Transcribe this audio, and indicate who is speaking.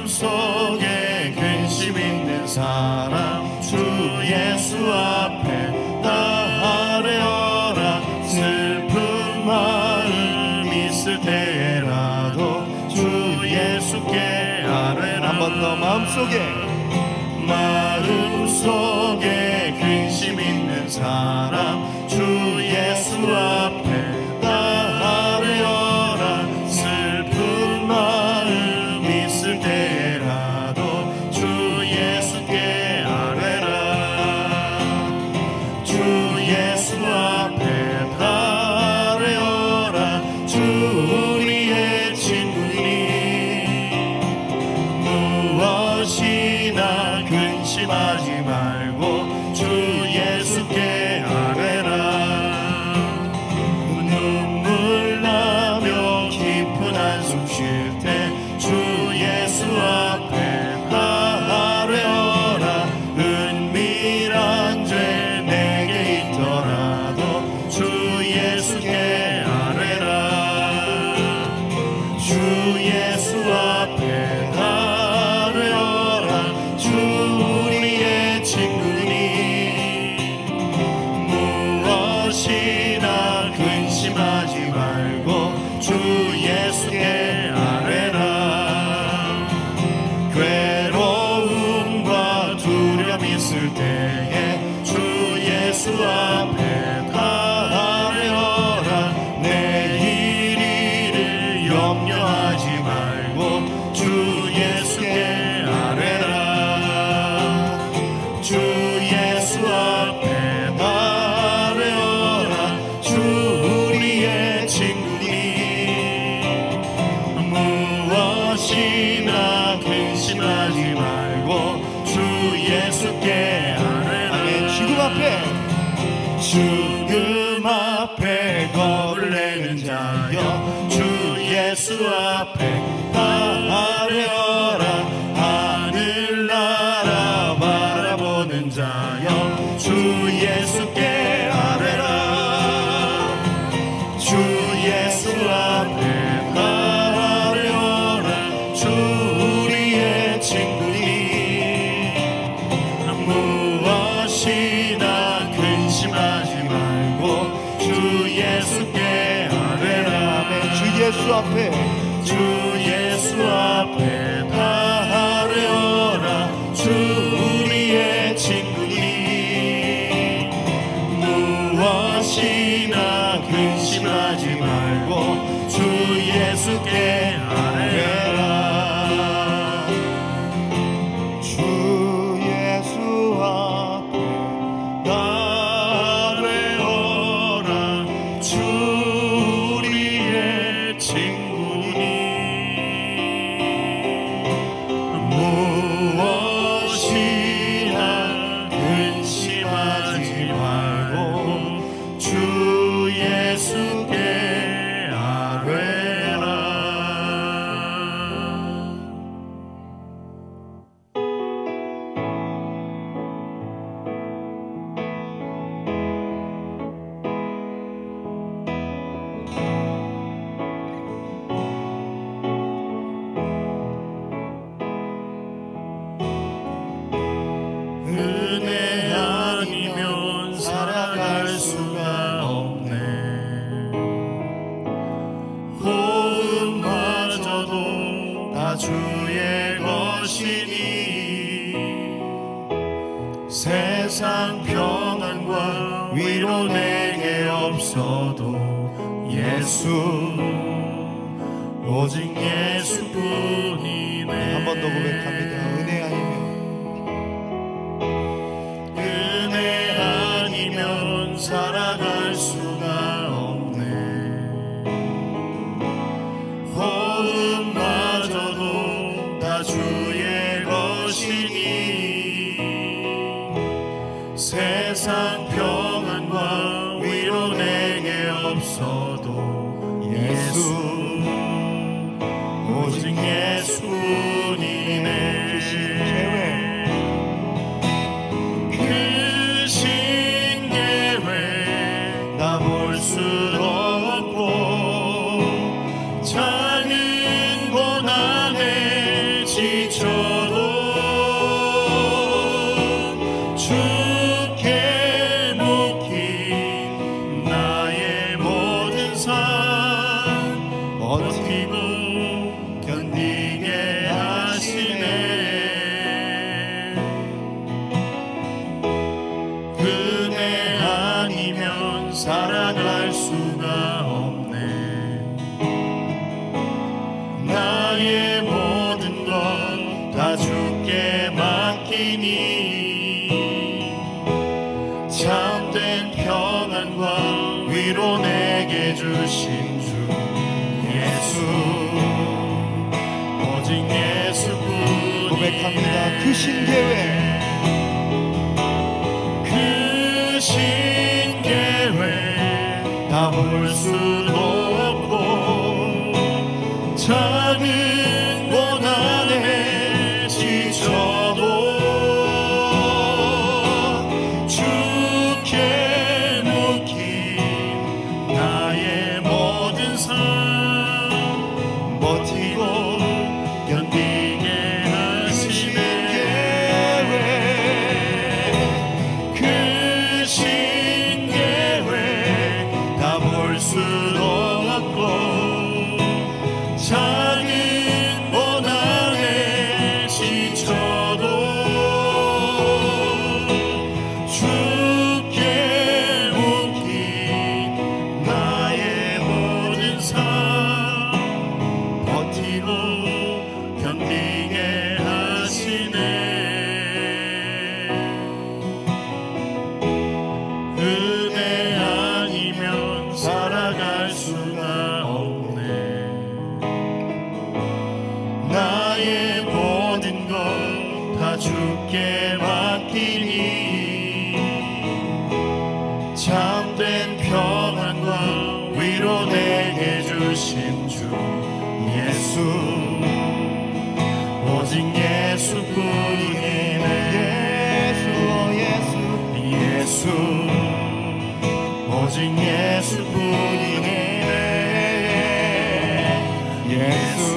Speaker 1: 마음속에 근심 있는 사람 주 예수 앞에 나 아뢰어라. 슬픈 마음 있을 때라도 주 예수께 아뢰라.
Speaker 2: 한 번 더 마음속에.
Speaker 1: 마음속에 사람 주 예수 앞에 나아뢰어라. 슬픈 마음 있을 때라도 주 예수께 아뢰라. 주 예수 앞에 나아뢰어라. 주 우리의 친구니. 무엇이나 근심하지 말고 주 예수 앞에 아뢰어라 내일을 염려하지 말고 주 예수 앞에 아뢰어라. 주 우리의 친구니. 무엇이나 근심하지 말고
Speaker 2: 죽음 앞에
Speaker 1: 내는 자여 주 예수 앞에 예수 앞에. 주 예수
Speaker 2: 앞에
Speaker 1: 주의 것이니 세상 평안과 위로 내게 없어도 예수 오직 예수뿐이네.
Speaker 2: 한 번 더 고백합니다
Speaker 1: 주의 것이니 세상 평안과 위로 내게 없어도 예수 오직 예 버티고 견디게 하시네. 그대 아니면 살아갈 수가 없네. 나의 모든 건다 죽게 맡기니 참된 평안과 위로 내게 주신 주. 예수 오직 예수뿐이
Speaker 2: 고백합니다. 그 신계획
Speaker 1: 그 신계획 다 볼 수도 없고 버티고 견디게 하시네. 그 신계획 다 볼 수도 참된 평안과 위로 내게 주신 주 예수. 오직 예수뿐이네.
Speaker 2: 예수 예수.
Speaker 1: 예수. 오직 예수뿐이네. 예수